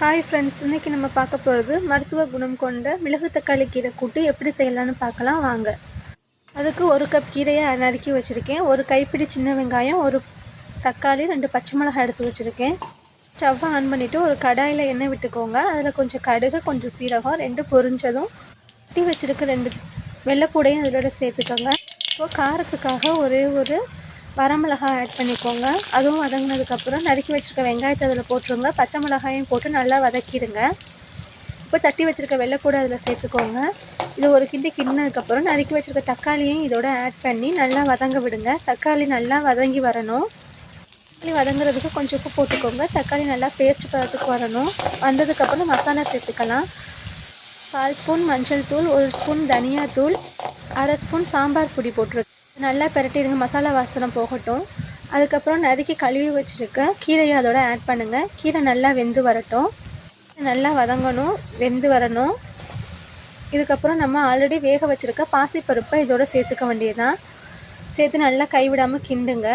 Hi friends இன்றைக்கி நம்ம பார்க்க போகிறது மருத்துவ குணம் கொண்ட மிளகு தக்காளி கீரை கூட்டு எப்படி செய்யலாம்னு பார்க்கலாம் வாங்க. அதுக்கு ஒரு கப் கீரையை நறுக்கி வச்சுருக்கேன். ஒரு கைப்பிடி சின்ன வெங்காயம் ஒரு தக்காளி ரெண்டு பச்சை மிளகாய் எடுத்து வச்சுருக்கேன். ஸ்டவ்வை ஆன் பண்ணிவிட்டு ஒரு கடாயில் எண்ணெய் விட்டுக்கோங்க. அதில் கொஞ்சம் கடுகு கொஞ்சம் சீரகம் ரெண்டு பொரிஞ்சதும் கட்டி வச்சுருக்க ரெண்டு வெள்ளைப்பூடையும் அதோட சேர்த்துக்கோங்க. இப்போது காரத்துக்காக ஒரே ஒரு வரமிளகாய் ஆட் பண்ணிக்கோங்க. அதுவும் வதங்கினதுக்கப்புறம் நறுக்கி வச்சுருக்க வெங்காயத்தை அதில் போட்டுருங்க. பச்சை மிளகாயும் போட்டு நல்லா வதக்கிடுங்க. இப்போ தட்டி வச்சுருக்க வெள்ளைக்கூட அதில் சேர்த்துக்கோங்க. இது ஒரு கிண்டி கிண்டினதுக்கப்புறம் நறுக்கி வச்சுருக்க தக்காளியும் இதோட ஆட் பண்ணி நல்லா வதங்க விடுங்க. தக்காளி நல்லா வதங்கி வரணும். தக்காளி வதங்குறதுக்கு கொஞ்சம் உப்பு போட்டுக்கோங்க. தக்காளி நல்லா பேஸ்ட் பதத்துக்கு வரணும். வந்ததுக்கப்புறம் மசாலா சேர்த்துக்கலாம். கால் ஸ்பூன் மஞ்சள் தூள் ஒரு ஸ்பூன் தனியாத்தூள் அரை ஸ்பூன் சாம்பார் பொடி போட்டிருக்கேன். நல்லா பிரட்டிடுங்க மசாலா வாசனை போகட்டும். அதுக்கப்புறம் நறுக்கி கழுவி வச்சுருக்கேன் கீரையை அதோட ஆட் பண்ணுங்கள் கீரை நல்லா வெந்து வரட்டும். நல்லா வதங்கணும் வெந்து வரணும். இதுக்கப்புறம் நம்ம ஆல்ரெடி வேக வச்சுருக்க பாசிப்பருப்பை இதோட சேர்த்துக்க வேண்டியதான் சேர்த்து நல்லா கைவிடாமல் கிண்டுங்க.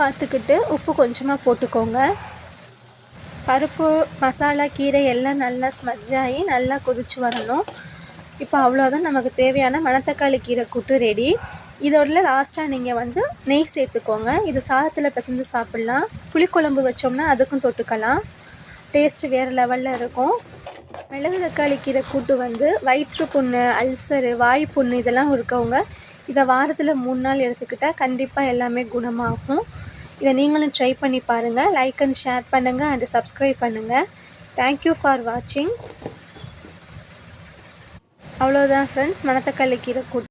பார்த்துக்கிட்டு உப்பு கொஞ்சமாக போட்டுக்கோங்க. பருப்பு மசாலா கீரை எல்லாம் நல்லா ஸ்மஜ்ஜாகி நல்லா கொதிச்சு வரணும். இப்போ அவ்வளோதான் நமக்கு தேவையான மணத்தக்காளி கீரை கூட்டு ரெடி இதோட லாஸ்ட்டாக நீங்கள் வந்து நெய் சேர்த்துக்கோங்க. இது சாதத்தில் பிசைஞ்சு சாப்பிட்லாம். புளிக்குழம்பு வச்சோம்னா அதுக்கும் தொட்டுக்கலாம். டேஸ்ட்டு வேறு லெவலில் இருக்கும். மிளகு தக்காளி கீரை கூட்டு வந்து வயிற்று புண்ணு அல்சரு வாய் புண்ணு இதெல்லாம் இருக்கவங்க இதை வாரத்தில் மூணு நாள் எடுத்துக்கிட்டால் கண்டிப்பாக எல்லாமே குணமாகும். இதை நீங்களும் ட்ரை பண்ணி பாருங்கள் லைக் அண்ட் ஷேர் பண்ணுங்கள் அண்ட் சப்ஸ்கிரைப் பண்ணுங்கள் தேங்க்யூ ஃபார் வாட்சிங் அவ்வளோதான் ஃப்ரெண்ட்ஸ் மணத்தக்காளி கீரை கூட்டு